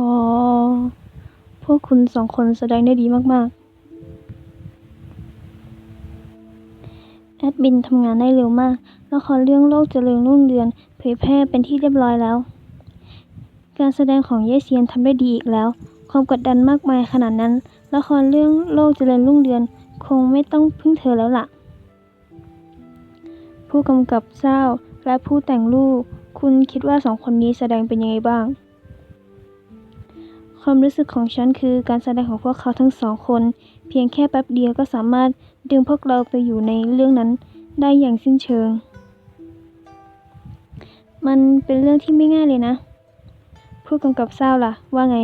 อ พวกคุณสองคนแสดงได้ดีมาก ๆ แอดมินทำงานได้เร็วมาก ละครเรื่องโลกเจริญรุ่งเรืองเผยแพร่เป็นที่เรียบร้อยแล้ว การแสดงของเย่เซียนทำได้ดีอีกแล้ว ความกดดันมากมายขนาดนั้น ละครเรื่องโลกเจริญรุ่งเรืองคงไม่ต้องพึ่งเธอแล้วล่ะ ผู้กำกับเศร้าและผู้แต่งรูปคุณคิดว่าสองคนนี้แสดงเป็นยังไงบ้าง ความรู้สึกของฉันคือการแสดงของพวกเขาทั้งสองคน เพียงแค่แป๊บเดียวก็สามารถดึงพวกเราไปอยู่ในเรื่องนั้นได้อย่างสิ้นเชิง มันเป็นเรื่องที่ไม่ง่ายเลยนะ ผู้กำกับเศร้าล่ะ ว่าไง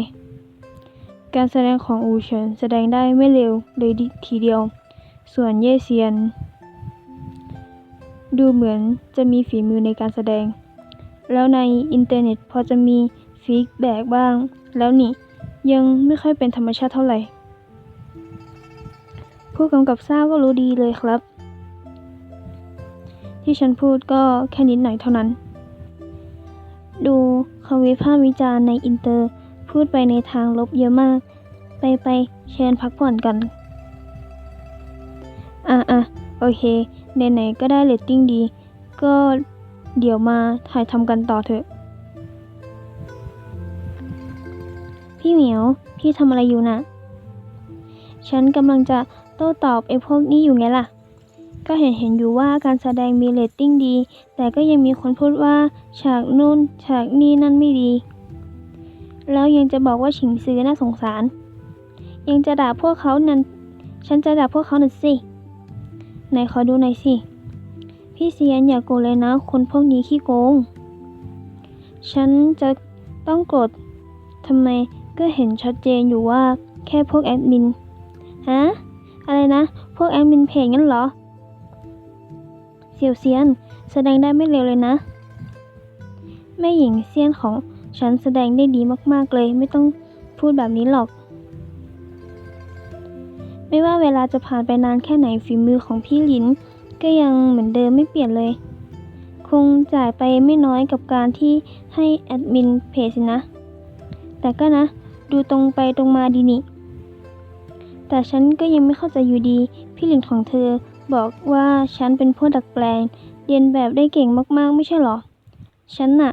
การแสดงของอูเฉินแสดงได้ไม่เร็วเลยทีเดียว ส่วนเย่เซียน ดูเหมือนจะมีฝีมือในการแสดง แล้วในอินเทอร์เน็ตพอจะมีฟีดแบ็กบ้างแล้วนี่ ยังไม่ค่อยเป็นธรรมชาติเท่าไหร่ ผู้กำกับทราบก็รู้ดีเลยครับ ที่ฉันพูดก็แค่นิดหน่อยเท่านั้น ดูคำวิพากษ์วิจารณ์ในอินเตอร์ พูดไปในทางลบเยอะมาก ไปไปเชิญพักผ่อนกัน อะอะโอเคไหนๆก็ได้เรตติ้งดี ก็เดี๋ยวมาถ่ายทำกันต่อเถอะ พี่เหมียว พี่ทำอะไรอยู่น่ะ ฉันกำลังจะโต้ตอบไอ้พวกนี้อยู่ไงล่ะ ก็เห็นเห็นอยู่ว่าการแสดงมีเรตติ้งดี แต่ก็ยังมีคนพูดว่าฉากนู่นฉากนี่นั่นไม่ดี แล้วยังจะบอกว่าฉิงซื้อน่าสงสาร ยังจะด่าพวกเขานั่นฉันจะด่าพวกเขาหน่อยสิ ไหนขอดูหน่อยสิ พี่เซียนอย่าโกรธเลยนะ คนพวกนี้ขี้โกง ฉันจะต้องโกรธทำไม ก็เห็นชัดเจนอยู่ว่าแค่พวกแอดมิน ฮะ อะไรนะ พวกแอดมินเพจงั้นเหรอ เสี่ยวเซียน แสดงได้ไม่เร็วเลยนะ แม่หญิงเซียนของฉันแสดงได้ดีมากๆเลย ไม่ต้องพูดแบบนี้หรอก ไม่ว่าเวลาจะผ่านไปนานแค่ไหนฝีมือของพี่ลิน ก็ยังเหมือนเดิมไม่เปลี่ยนเลย คงจ่ายไปไม่น้อยกับการที่ให้แอดมินเพจนะ แต่ก็นะ ดูตรงไปตรงมาดีนี่ แต่ฉันก็ยังไม่เข้าใจอยู่ดี พี่หลินของเธอบอกว่าฉันเป็นผู้ดัดแปลง เรียนแบบได้เก่งมากๆ ไม่ใช่หรอ ฉันน่ะ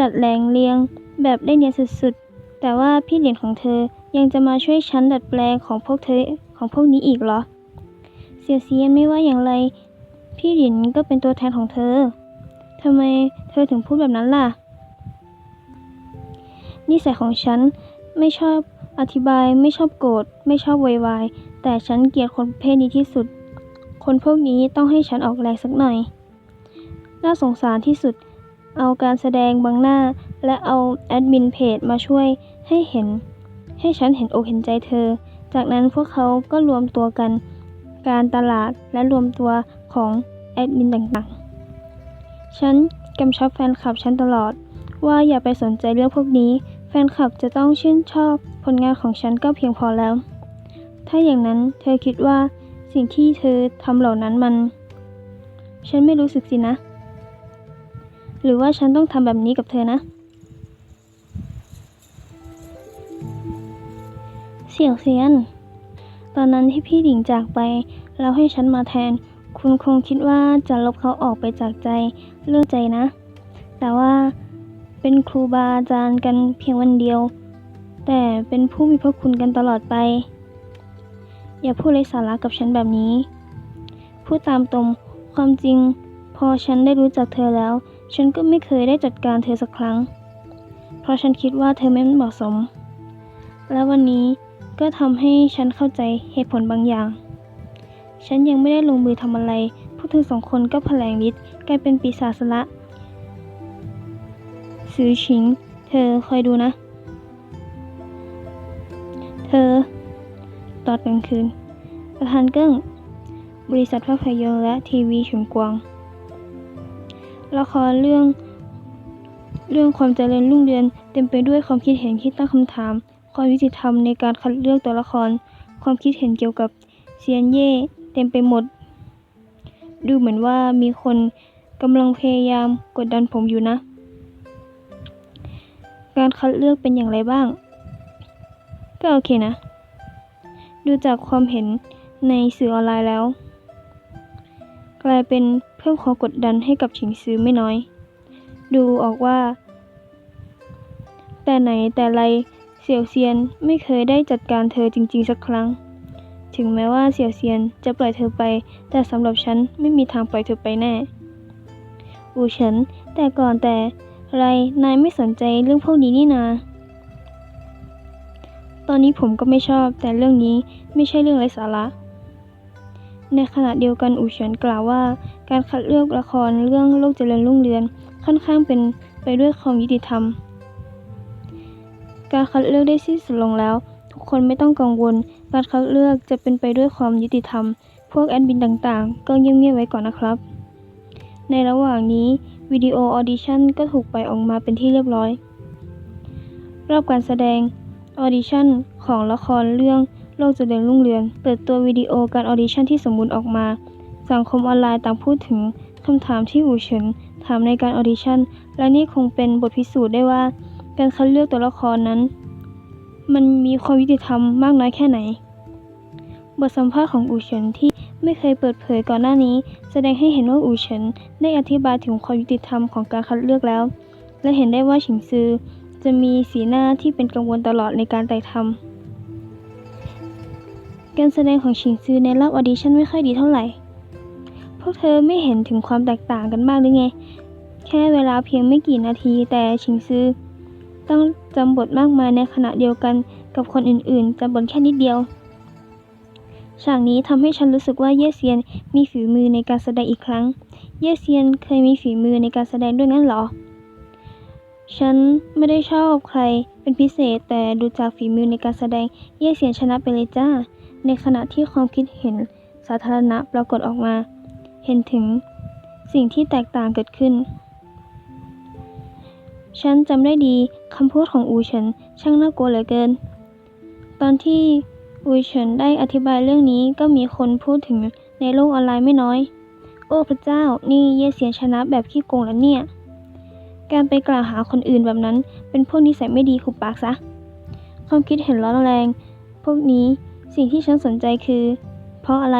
ดัดแหลงเรียงแบบได้เนียนสุดๆ แต่ว่าพี่หลินของเธอยังจะมาช่วยฉันดัดแปลงของพวกเธอของพวกนี้อีกเหรอ เสียเซียนไม่ว่าอย่างไร พี่หลินก็เป็นตัวแทนของเธอทำไมเธอถึงพูดแบบนั้นล่ะ นิสัยของฉันไม่ชอบอธิบาย ไม่ชอบโกรธ ไม่ชอบโวยวาย แต่ฉันเกลียดคนประเภทนี้ที่สุด คนพวกนี้ต้องให้ฉันออกแรงสักหน่อย น่าสงสารที่สุด เอาการแสดงบังหน้า และเอาแอดมินเพจมาช่วยให้เห็น ให้ฉันเห็นอกเห็นใจเธอ จากนั้นพวกเขาก็รวมตัวกัน การตลาดและรวมตัวของแอดมินต่างๆ ฉันกำชับแฟนคลับฉันตลอด ว่าอย่าไปสนใจเรื่องพวกนี้ นคลับจะต้องชื่นชอบผลงานของฉันก็เพียงพอแล้ว ถ้าอย่างนั้นเธอคิดว่าสิ่งที่เธอทำเหล่านั้นมัน ฉันไม่รู้สึกสินะ หรือว่าฉันต้องทำแบบนี้กับเธอนะ เสี่ยวเซียน ตอนนั้นที่พี่หญิงจากไป แล้วให้ฉันมาแทน คุณคงคิดว่าจะลบเขาออกไปจากใจเลือกใจนะ แต่ว่า เป็นครูบาอาจารย์กันเพียงวันเดียว แต่เป็นผู้มีพระคุณกันตลอดไป อย่าพูดไร้สาระกับฉันแบบนี้ พูดตามตรงความจริง พอฉันได้รู้จักเธอแล้ว ฉันก็ไม่เคยได้จัดการเธอสักครั้ง เพราะฉันคิดว่าเธอไม่เหมาะสม และวันนี้ก็ทำให้ฉันเข้าใจเหตุผลบางอย่าง ฉันยังไม่ได้ลงมือทำอะไร พวกเธอสองคนก็แผลงฤทธิ์กลายเป็นปีศาจละ ซือชิงเธอคอยดูนะ เธอ ตอนกลางคืน ประธานเกิ้ง บริษัทภาพยนตร์และทีวีฉุนกวาง ละครเรื่อง เรื่องความเจริญรุ่งเรืองเต็มไปด้วยความคิดเห็นที่ตั้งคำถาม ความยุติธรรมในการคัดเลือกตัวละคร ความคิดเห็นเกี่ยวกับเซียนเย่เต็มไปหมด ดูเหมือนว่ามีคนกำลังพยายามกดดันผมอยู่นะ การคัดเลือกเป็นอย่างไรบ้าง ก็โอเคนะ ดูจากความเห็นในสื่อออนไลน์แล้ว กลายเป็นเพิ่มความกดดันให้กับฉิงซื้อไม่น้อย ดูออกว่า แต่ไหนแต่ไรเสี่ยวเซียนไม่เคยได้จัดการเธอจริง ๆ สักครั้ง ถึงแม้ว่าเสี่ยวเซียนจะปล่อยเธอไป แต่สำหรับฉันไม่มีทางปล่อยเธอไปแน่ อูฉินแต่ก่อนแต่ ไร นายไม่สนใจเรื่องพวกนี้นี่นา ตอนนี้ผมก็ไม่ชอบ แต่เรื่องนี้ไม่ใช่เรื่องไร้สาระ ในขณะเดียวกันอูเฉินกล่าวว่า การคัดเลือกละครเรื่องโลกเจริญรุ่งเรืองค่อนข้างเป็นไปด้วยความยุติธรรม การคัดเลือกได้สิ้นสุดลงแล้ว ทุกคนไม่ต้องกังวล การคัดเลือกจะเป็นไปด้วยความยุติธรรม พวกแอดมินต่างๆ ก็เงียบๆไว้ก่อนนะครับ ในระหว่างนี้ วิดีโอออดิชั่นก็ถูกปล่อยออกมาเป็นที่เรียบร้อย รอบการแสดงออดิชั่นของละครเรื่องโลกจะเจริญรุ่งเรือง เปิดตัววิดีโอการออดิชั่นที่สมบูรณ์ออกมา สังคมออนไลน์ต่างพูดถึงคำถามที่อูเฉินถามในการออดิชั่น และนี่คงเป็นบทพิสูจน์ได้ว่า การคัดเลือกตัวละครนั้น มันมีความยุติธรรมมากน้อยแค่ไหน บทสัมภาษณ์ของอู่เฉินที่ไม่เคยเปิดเผยก่อนหน้านี้ แสดงให้เห็นว่าอู่เฉินได้อธิบายถึงความยุติธรรมของการคัดเลือกแล้ว และเห็นได้ว่าฉิงซือจะมีสีหน้าที่เป็นกังวลตลอดในการไต่ทำการแสดงของฉิงซือในรอบออดิชั่นไม่ค่อยดีเท่าไหร่ พวกเธอไม่เห็นถึงความแตกต่างกันบ้างหรือไง แค่เวลาเพียงไม่กี่นาทีแต่ฉิงซือต้องจำบทมากมายในขณะเดียวกันกับคนอื่นๆจำบทแค่นิดเดียว ฉากนี้ทำให้ฉันรู้สึกว่าเย่เซียนมีฝีมือในการแสดงอีกครั้ง เย่เซียนเคยมีฝีมือในการแสดงด้วยงั้นหรอ ฉันไม่ได้ชอบใครเป็นพิเศษแต่ดูจากฝีมือในการแสดงเย่เซียนชนะไปเลยจ้า ในขณะที่ความคิดเห็นสาธารณะปรากฏออกมา เห็นถึงสิ่งที่แตกต่างเกิดขึ้น ฉันจำได้ดีคำพูดของอูเฉินช่างน่ากลัวเหลือเกิน ตอนที่ อูเฉินได้อธิบายเรื่องนี้ก็มีคนพูดถึงในโลกออนไลน์ไม่น้อย โอ้พระเจ้า นี่เย่เสียนชนะแบบขี้โกงแล้วเนี่ย การไปกล่าวหาคนอื่นแบบนั้น เป็นพวกนิสัยไม่ดีขุบปากซะ ความคิดเห็นร้อนแรง พวกนี้สิ่งที่ฉันสนใจคือ เพราะอะไร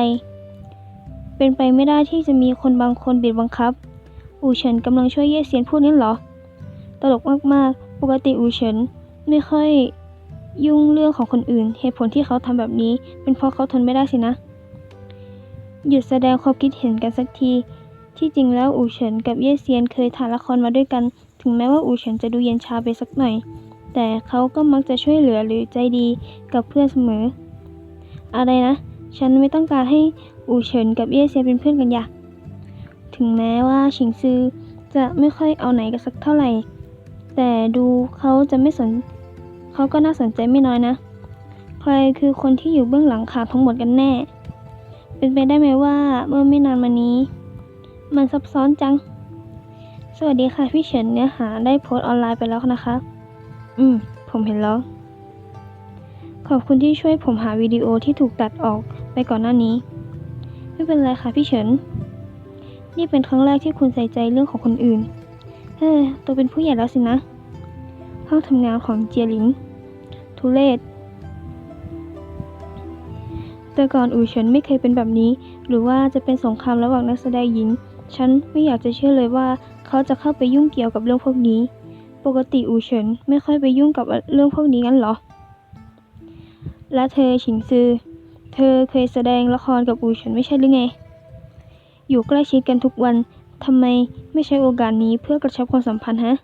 เป็นไปไม่ได้ที่จะมีคนบางคนบีบบังคับ อูเฉินกำลังช่วยเย่เซียนพูดนี่เหรอ ตลกมากๆ ปกติอูเฉินไม่ค่อย ยุ่งเรื่องของคนอื่น เหตุผลที่เขาทำแบบนี้ เป็นเพราะเขาทนไม่ได้สินะ หยุดแสดงความคิดเห็นกันสักที ที่จริงแล้วอูเฉินกับเย่เซียนเคยถ่ายละครมาด้วยกัน ถึงแม้ว่าอูเฉินจะดูเย็นชาไปสักหน่อย แต่เขาก็มักจะช่วยเหลือหรือใจดีกับเพื่อนเสมอ อะไรนะ ฉันไม่ต้องการให้อูเฉินกับเย่เซียนเป็นเพื่อนกันอยากถึงแม้ว่าฉิงซือจะไม่ค่อยเอาไหนกันสักเท่าไหร่ แต่ดูเขาจะไม่สน เขาก็น่าสนใจไม่น้อยนะ ใครคือคนที่อยู่เบื้องหลังข่าวทั้งหมดกันแน่ เป็นไปได้ไหมว่าเมื่อไม่นานมานี้ มันซับซ้อนจัง สวัสดีค่ะพี่เฉินเนื้อหาได้โพสต์ออนไลน์ไปแล้วนะคะ อืม ผมเห็นแล้ว ขอบคุณที่ช่วยผมหาวิดีโอที่ถูกตัดออกไปก่อนหน้านี้ ไม่เป็นไรค่ะพี่เฉิน นี่เป็นครั้งแรกที่คุณใส่ใจเรื่องของคนอื่น เฮ้ยตัวเป็นผู้ใหญ่แล้วสินะห้องทำงานของเจียหลิง ทุเลศแต่ก่อนอูเฉินไม่เคยเป็นแบบนี้ หรือว่าจะเป็นสงครามระหว่างนักแสดงหญิง ฉันไม่อยากจะเชื่อเลยว่าเขาจะเข้าไปยุ่งเกี่ยวกับเรื่องพวกนี้ ปกติอูเฉินไม่ค่อยไปยุ่งกับเรื่องพวกนี้กันเหรอ และเธอฉิงซือ เธอเคยแสดงละครกับอูเฉินไม่ใช่หรือไง อยู่ใกล้ชิดกันทุกวันทำไมไม่ใช้โอกาสนี้เพื่อกระชับความสัมพันธ์ฮะ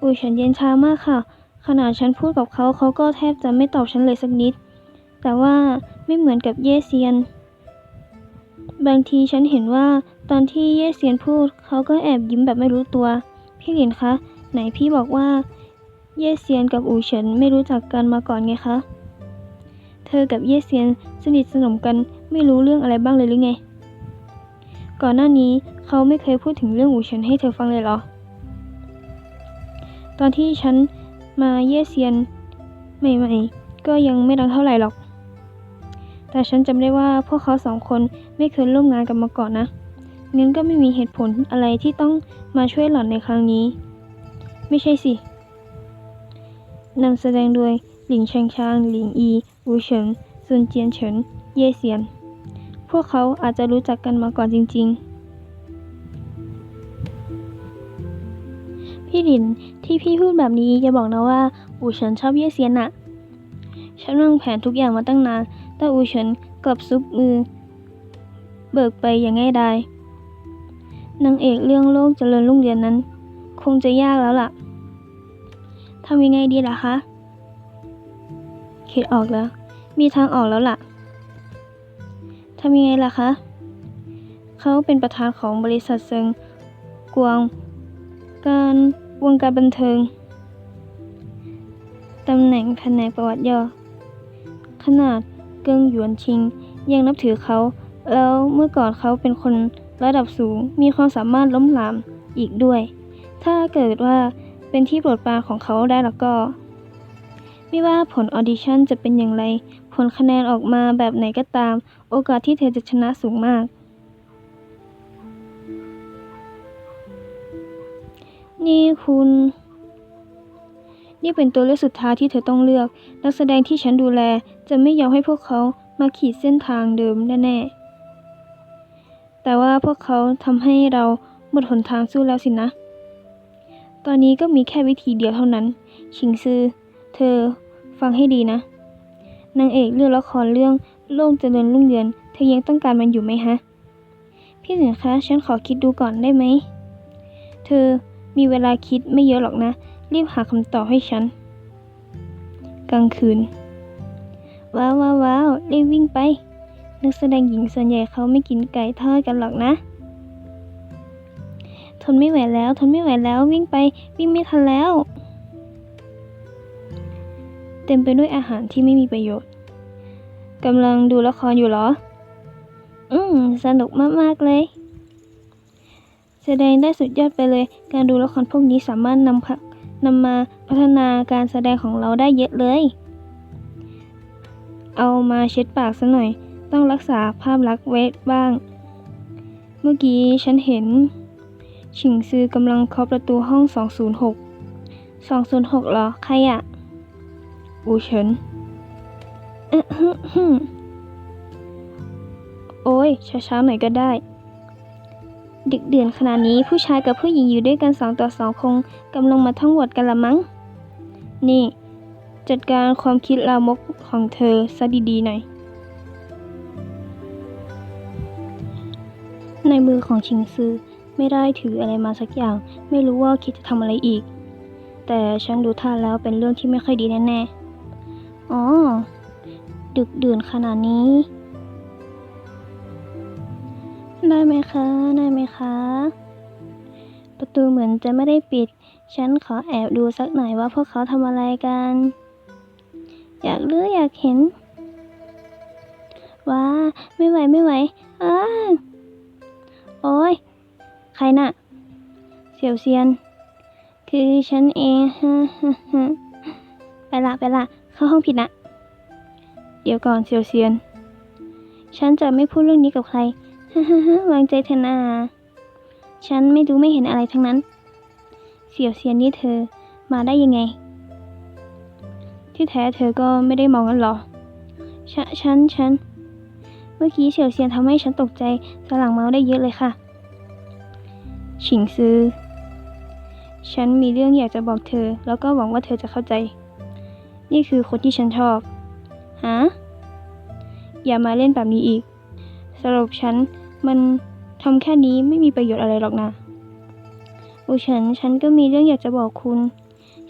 อูเฉินเย็นชามากค่ะ ขนาดฉันพูดกับเขาเขาก็แทบจะไม่ตอบฉันเลยสักนิด แต่ว่าไม่เหมือนกับเย่เซียน บางทีฉันเห็นว่าตอนที่เย่เซียนพูดเขาก็แอบยิ้มแบบไม่รู้ตัว พี่หลินคะ ไหนพี่บอกว่า เย่เซียนกับอูเฉินไม่รู้จักกันมาก่อนไงคะ เธอกับเย่เซียนสนิทสนมกันไม่รู้เรื่องอะไรบ้างเลยหรือไง ก่อนหน้านี้เขาไม่เคยพูดถึงเรื่องอูเฉินให้เธอฟังเลยเหรอ ตอนที่ฉัน มาเย่เซียนใหม่ๆ ก็ยังไม่ดังเท่าไหร่หรอก แต่ฉันจำได้ว่าพวกเขาสองคนไม่เคยร่วมงานกันมาก่อนนะงั้นก็ไม่มีเหตุผลอะไรที่ต้องมาช่วยหล่อนในครั้งนี้ ไม่ใช่สินำแสดงโดยหลิงชิงชาง หลิงอีอูเฉินซุนเจียนเฉิน เย่เซียน พวกเขาอาจจะรู้จักกันมาก่อนจริง ๆ พี่หลินที่พี่พูดแบบนี้อย่าบอกนะว่า อูเฉินชอบเย่เซียนน่ะฉันวางแผนทุกอย่างมาตั้งนาน แต่อูเฉินกลับซุบมือ เบิกไปอย่างง่ายดายนางเอกเรื่องโลกเจริญรุ่งเรืองนั้น คงจะยากแล้วล่ะทำยังไงดีล่ะคะคิดออกแล้ว มีทางออกแล้วล่ะทำยังไงล่ะคะ เขาเป็นประธานของบริษัทเซิงกวางการ วงการบันเทิง ตำแหน่งแผนกประวัติย่อ ขนาดเกิงหยวนชิง ยังนับถือเขา แล้วเมื่อก่อนเขาเป็นคนระดับสูง มีความสามารถล้มหลามอีกด้วย ถ้าเกิดว่าเป็นที่โปรดปรานของเขาได้แล้วก็ ไม่ว่าผลออดิชั่นจะเป็นอย่างไร ผลคะแนนออกมาแบบไหนก็ตาม โอกาสที่เธอจะชนะสูงมาก นี่คุณ นี่เป็นตัวเลือกสุดท้ายที่เธอต้องเลือก นักแสดงที่ฉันดูแลจะไม่ยอมให้พวกเขามาขีดเส้นทางเดิมแน่ๆ แต่ว่าพวกเขาทำให้เราหมดหนทางสู้แล้วสินะ ตอนนี้ก็มีแค่วิธีเดียวเท่านั้น ชิงซือ เธอฟังให้ดีนะ นางเอกเรื่องละครเรื่องโลกเจริญรุ่งเรือง เธอยังต้องการมันอยู่ไหมฮะ พี่หนึ่งคะ ฉันขอคิดดูก่อนได้ไหม เธอ มีเวลาคิดไม่เยอะหรอกนะ รีบหาคำตอบให้ฉัน กลางคืน ว้าวว้าวาวรีบวิ่งไป นักแสดงหญิงส่วนใหญ่เขาไม่กินไก่ทอดกันหรอกนะ ทนไม่ไหวแล้ว ทนไม่ไหวแล้ววิ่งไปวิ่งไม่ทันแล้ว เต็มไปด้วยอาหารที่ไม่มีประโยชน์กำลังดูละครอยู่เหรอ อืม สนุกมาก ๆ เลย แสดงได้สุดยอดไปเลย การดูละครพวกนี้สามารถนำพะนำมาพัฒนาการแสดงของเราได้เยอะเลย เอามาเช็ดปากซะหน่อย ต้องรักษาภาพลักษณ์ไว้บ้าง เมื่อกี้ฉันเห็นฉิงซือกำลังเคาะประตูห้อง 206 206เหรอ ใครอะอูเฉินอโอ้ยช้าๆหน่อยก็ได้ ดึกเดือนขนาดนี้ผู้ชายกับผู้หญิงอยู่ด้วยกันสองต่อสองคงกำลังมาท่องบทกันละมั้ง นี่ จัดการความคิดลามกของเธอซะดีๆหน่อย ในมือของชิงซือไม่ได้ถืออะไรมาสักอย่าง ไม่รู้ว่าคิดจะทำอะไรอีก แต่ฉันดูท่าแล้วเป็นเรื่องที่ไม่ค่อยดีแน่ๆ อ๋อ ดึกดื่นขนาดนี้ ได้ไหมคะได้ไหมคะ ประตูเหมือนจะไม่ได้ปิด ฉันขอแอบดูสักหน่อยว่าพวกเขาทำอะไรกัน อยากรู้อยากเห็น ว้า ไม่ไหวไม่ไหวอ้าโอ้ย ใครน่ะ เสี่ยวเซียน คือฉันเองฮ่าฮ่าฮ่าไปละไปละเข้าห้องผิดนะ เดี๋ยวก่อนเสียวเซียน ฉันจะไม่พูดเรื่องนี้กับใคร ฮ่าฮ่าวางใจเถอนาฉันไม่รู้ไม่เห็นอะไรทั้งนั้น เสี่ยวเซียนนี่เธอมาได้ยังไง ที่แท้เธอก็ไม่ได้มองกันหรอฉะฉัน ฉัน เมื่อกี้เสี่ยวเซียนทำให้ฉันตกใจสลังเมาได้เยอะเลยค่ะ ฉิงซือ ฉันมีเรื่องอยากจะบอกเธอ แล้วก็หวังว่าเธอจะเข้าใจ นี่คือคนที่ฉันชอบฮะอย่ามาเล่นแบบนี้อีก สรุปฉัน มันทำแค่นี้ไม่มีประโยชน์อะไรหรอกนะอูเฉินฉันก็มีเรื่องอยากจะบอกคุณ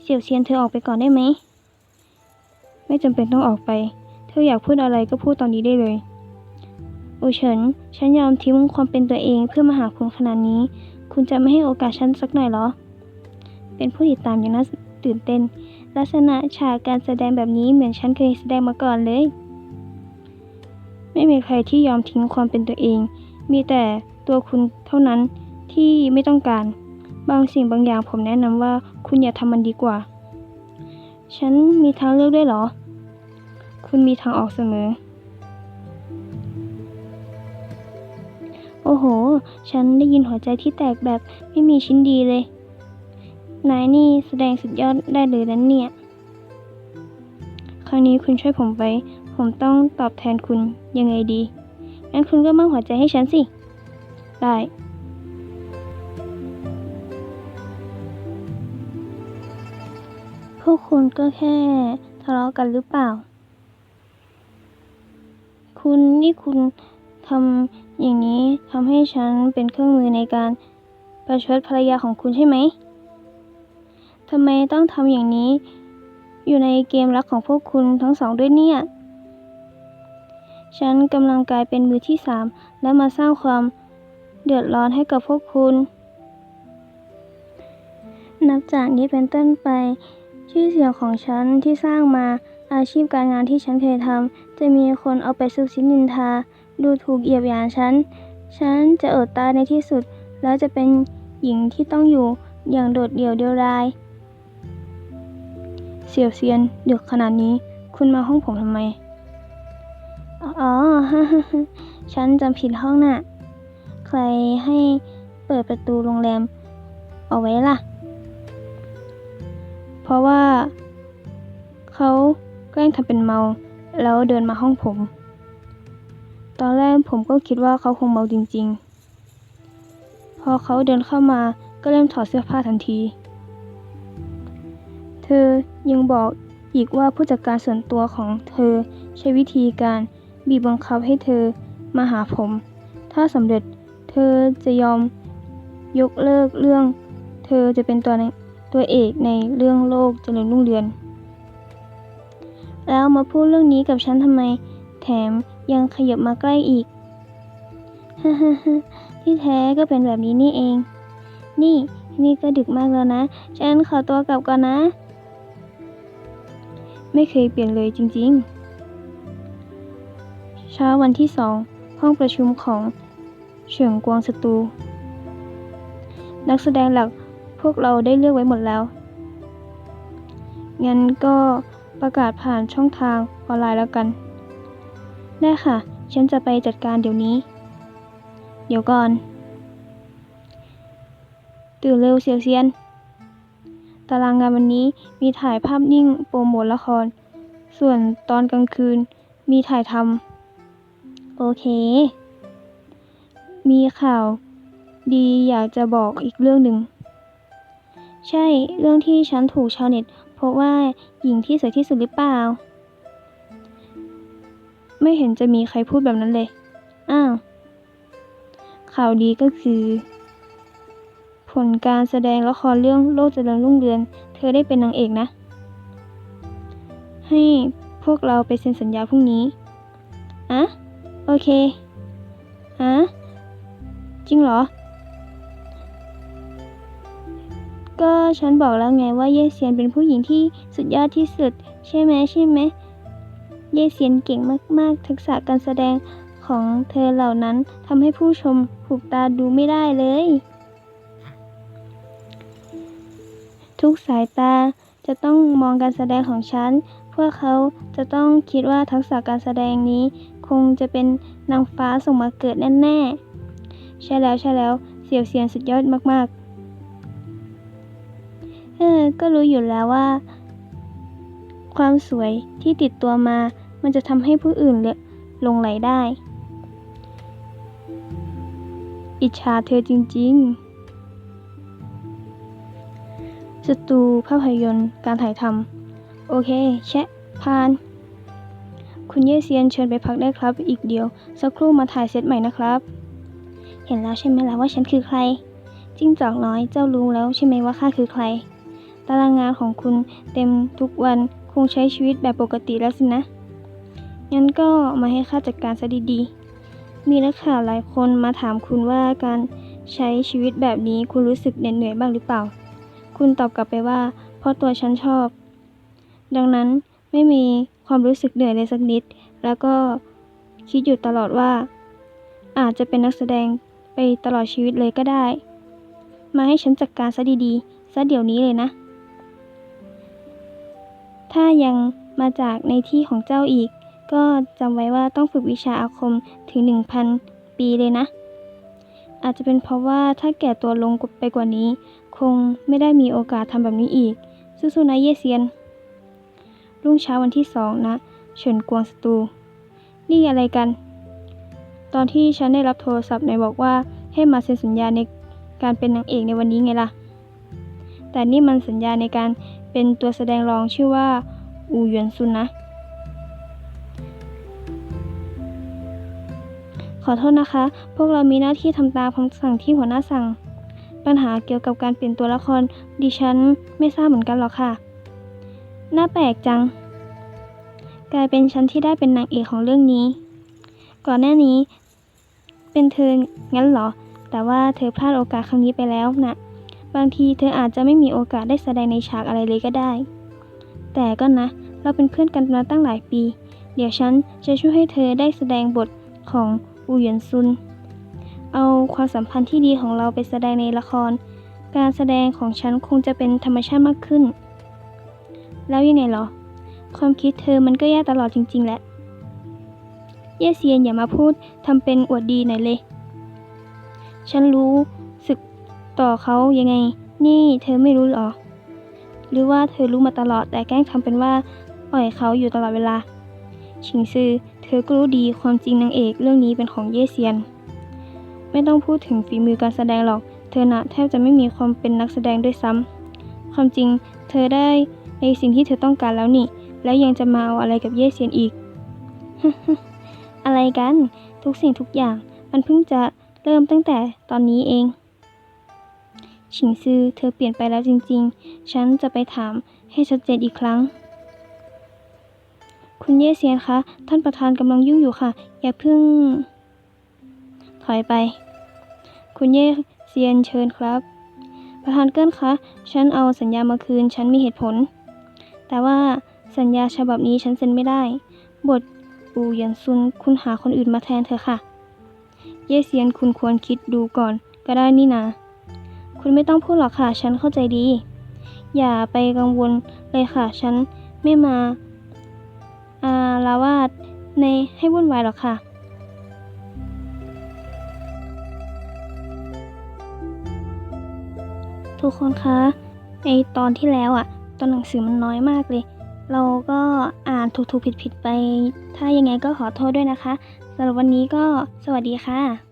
เสี่ยวเซียนเธอออกไปก่อนได้ไหม ไม่จำเป็นต้องออกไป เธออยากพูดอะไรก็พูดตอนนี้ได้เลยอูเฉินฉันยอมทิ้งความเป็นตัวเองเพื่อมาหาคุณขนาดนี้ คุณจะไม่ให้โอกาสฉันสักหน่อยเหรอ เป็นผู้ติดตามอย่างน่าตื่นเต้น ลักษณะฉากการแสดงแบบนี้เหมือนฉันเคยแสดงมาก่อนเลย ไม่มีใครที่ยอมทิ้งความเป็นตัวเอง มีแต่ตัวคุณเท่านั้นที่ไม่ต้องการ บางสิ่งบางอย่างผมแนะนำว่าคุณอย่าทำมันดีกว่า ฉันมีทางเลือกด้วยเหรอ คุณมีทางออกเสมอ โอ้โห ฉันได้ยินหัวใจที่แตกแบบไม่มีชิ้นดีเลย นายนี่แสดงสุดยอดได้เลยนะเนี่ย ครั้งนี้คุณช่วยผมไว้ ผมต้องตอบแทนคุณยังไงดี งั้นคุณก็มอบหัวใจให้ฉันสิ ได้ พวกคุณก็แค่ทะเลาะกันหรือเปล่า คุณนี่คุณทำอย่างนี้ทำให้ฉันเป็นเครื่องมือในการประชดภรรยาของคุณใช่ไหมทำไมต้องทำอย่างนี้ อยู่ในเกมรักของพวกคุณทั้งสองด้วยเนี่ย ฉันกำลังกลายเป็นมือที่สามและมาสร้างความเดือดร้อนให้กับพวกคุณ นับจากนี้เป็นต้นไป ชื่อเสียงของฉันที่สร้างมาอาชีพการงานที่ฉันเคยทำจะมีคนเอาไปซุบซิบนินทา ดูถูกเหยียบหยามฉัน ฉันจะอดตายในที่สุด แล้วจะเป็นหญิงที่ต้องอยู่อย่างโดดเดี่ยวเดียวดาย เสี่ยวเซียนดึกขนาดนี้ คุณมาห้องผมทำไม อ๋อ ฉันจำผิดห้องน่ะ ใครให้เปิดประตูโรงแรม เอาไว้ล่ะ เพราะว่า เขาแกล้งทำเป็นเมา แล้วเดินมาห้องผม ตอนแรกผมก็คิดว่าเขาคงเมาจริง ๆ พอเขาเดินเข้ามาก็เริ่มถอดเสื้อผ้าทันที เธอยังบอกอีกว่าผู้จัดการส่วนตัวของเธอใช้วิธีการ บีบบังคับให้เธอมาหาผม ถ้าสำเร็จเธอจะยอมยกเลิกเรื่อง เธอจะเป็นตัวในตัวเอกในเรื่องโลกเจริญรุ่งเรืองแล้วมาพูดเรื่องนี้กับฉันทำไม แถมยังขยับมาใกล้อีกฮ่าฮ่าฮ่าที่แท้ก็เป็นแบบนี้นี่เอง นี่นี่ก็ดึกมากแล้วนะ ฉันขอตัวกลับก่อนนะ ไม่เคยเปลี่ยนเลยจริง ๆ เช้าวันที่สองห้องประชุมของเฉิงกวางสตู นักแสดงหลักพวกเราได้เลือกไว้หมดแล้ว งั้นก็ประกาศผ่านช่องทางออนไลน์แล้วกัน ได้ค่ะ ฉันจะไปจัดการเดี๋ยวนี้ เดี๋ยวก่อน ตื่นเร็วเสียวเซียน ตารางงานวันนี้มีถ่ายภาพนิ่งโปรโมทละคร ส่วนตอนกลางคืนมีถ่ายทำ โอเค มีข่าวดีอยากจะบอกอีกเรื่องหนึ่ง ใช่ เรื่องที่ฉันถูกชาวเน็ตพบว่าหญิงที่สวยที่สุดหรือเปล่า ไม่เห็นจะมีใครพูดแบบนั้นเลย อ้าว ข่าวดีก็คือ ผลการแสดงละครเรื่องโลกเจริญรุ่งเรืองเธอได้เป็นนางเอกนะ ให้พวกเราไปเซ็นสัญญาพรุ่งนี้อะ โอเคฮะจริงเหรอ ก็ฉันบอกแล้วไงว่าเย่เซียนเป็นผู้หญิงที่สุดยอดที่สุด ใช่ไหมใช่ไหมเย่เซียนเก่งมากๆ ทักษะการแสดงของเธอเหล่านั้นทำให้ผู้ชมผูกตาดูไม่ได้เลย ทุกสายตาจะต้องมองการแสดงของฉัน พวกเขาจะต้องคิดว่าทักษะการแสดงนี้ งจะเป็นนางฟ้าส่งมาเกิดแน่ๆ ใช่แล้วใช่แล้วเสี่ยวเซียนสุดยอดมากๆ เออ ก็รู้อยู่แล้วว่า ความสวยที่ติดตัวมา มันจะทำให้ผู้อื่นหลงไหลได้ อิจฉาเธอจริง ๆสตูภาพยนตร์การถ่ายทำ โอเค แชะพาน คุณเย่เซียนเชิญไปพักได้ครับ อีกเดียว สักครู่มาถ่ายเซตใหม่นะครับ เห็นแล้วใช่ไหมล่ะว่าฉันคือใคร จิ้งจอกน้อยเจ้ารู้แล้วใช่ไหมว่าข้าคือใคร ตารางงานของคุณเต็มทุกวันคงใช้ชีวิตแบบปกติแล้วสินะ งั้นก็มาให้ข้าจัดการซะดีๆ มีนักข่าวหลายคนมาถามคุณว่าการใช้ชีวิตแบบนี้คุณรู้สึกเหน็ดเหนื่อยบ้างหรือเปล่า คุณตอบกลับไปว่า เพราะตัวฉันชอบ ดังนั้นไม่มี ความรู้สึกเหนื่อยเลยสักนิด แล้วก็คิดอยู่ตลอดว่า อาจจะเป็นนักแสดงไปตลอดชีวิตเลยก็ได้ มาให้ฉันจัดการซะดีๆซะเดี๋ยวนี้เลยนะ ถ้ายังมาจากในที่ของเจ้าอีก ก็จำไว้ว่าต้องฝึกวิชาอาคมถึงหนึ่งพันปีเลยนะ อาจจะเป็นเพราะว่าถ้าแก่ตัวลงไปกว่านี้ คงไม่ได้มีโอกาสทำแบบนี้อีกสู้ๆนะเยเซียน รุ่งเช้าวันที่สองนะ เฉินกวงสตู นี่อะไรกัน ตอนที่ฉันได้รับโทรศัพท์ไหนบอกว่าให้มาเซ็นสัญญาในการเป็นนางเอกในวันนี้ไงล่ะ แต่นี่มันสัญญาในการเป็นตัวแสดงรองชื่อว่า อูหยวนซุนนะ ขอโทษนะคะ พวกเรามีหน้าที่ทำตามคำสั่งที่หัวหน้าสั่ง ปัญหาเกี่ยวกับการเปลี่ยนตัวละครดิฉันไม่ทราบเหมือนกันหรอกค่ะ น่าแปลกจัง กลายเป็นฉันที่ได้เป็นนางเอกของเรื่องนี้ ก่อนหน้านี้ เป็นเธองั้นเหรอ แต่ว่าเธอพลาดโอกาสครั้งนี้ไปแล้วนะบางทีเธออาจจะไม่มีโอกาสได้แสดงในฉากอะไรเลยก็ได้ แต่ก็นะ เราเป็นเพื่อนกันมาตั้งหลายปี เดี๋ยวฉันจะช่วยให้เธอได้แสดงบทของอูหยวนซุน เอาความสัมพันธ์ที่ดีของเราไปแสดงในละคร การแสดงของฉันคงจะเป็นธรรมชาติมากขึ้น แล้วยังไงหรอ ความคิดเธอมันก็แย่ตลอดจริง ๆ แหละ เย่เซียนอย่ามาพูดทำเป็นอวดดีหน่อยเลย ฉันรู้สึกต่อเขายังไง นี่เธอไม่รู้หรอ หรือว่าเธอรู้มาตลอดแต่แกล้งทำเป็นว่าปล่อยเขาอยู่ตลอดเวลา ชิงซือเธอก็รู้ดีความจริงนางเอกเรื่องนี้เป็นของเย่เซียน ไม่ต้องพูดถึงฝีมือการแสดงหรอก เธอน่ะแทบจะไม่มีความเป็นนักแสดงด้วยซ้ำความจริงเธอได้ ในสิ่งที่เธอต้องการแล้วนี่ แล้วยังจะมาเอาอะไรกับเย่เซียนอีก อะไรกัน ทุกสิ่งทุกอย่างมันเพิ่งจะเริ่มตั้งแต่ตอนนี้เองฉิงซือเธอเปลี่ยนไปแล้วจริง ๆ ฉันจะไปถามให้ชัดเจนอีกครั้ง คุณเย่เซียนคะ ท่านประธานกำลังยุ่งอยู่ค่ะ อย่าเพิ่ง ถอยไป คุณเย่เซียนเชิญครับ ประธานเกิ้นคะ ฉันเอาสัญญามาคืน ฉันมีเหตุผล แต่ว่าสัญญาฉบับนี้ฉันเซ็นไม่ได้ บทอูหยันซุนคุณหาคนอื่นมาแทนเถอะค่ะ เย่เซียนคุณควรคิดดูก่อนก็ได้นี่นาคุณไม่ต้องพูดหรอกค่ะ ฉันเข้าใจดี อย่าไปกังวลเลยค่ะ ฉันไม่มาอาลาวาดในให้วุ่นวายหรอกค่ะทุกคนคะ ในตอนที่แล้วอะ ตอนหนังสือมันน้อยมากเลย เราก็อ่านถูกๆผิดๆไป ถ้ายังไงก็ขอโทษด้วยนะคะสำหรับวันนี้ก็สวัสดีค่ะ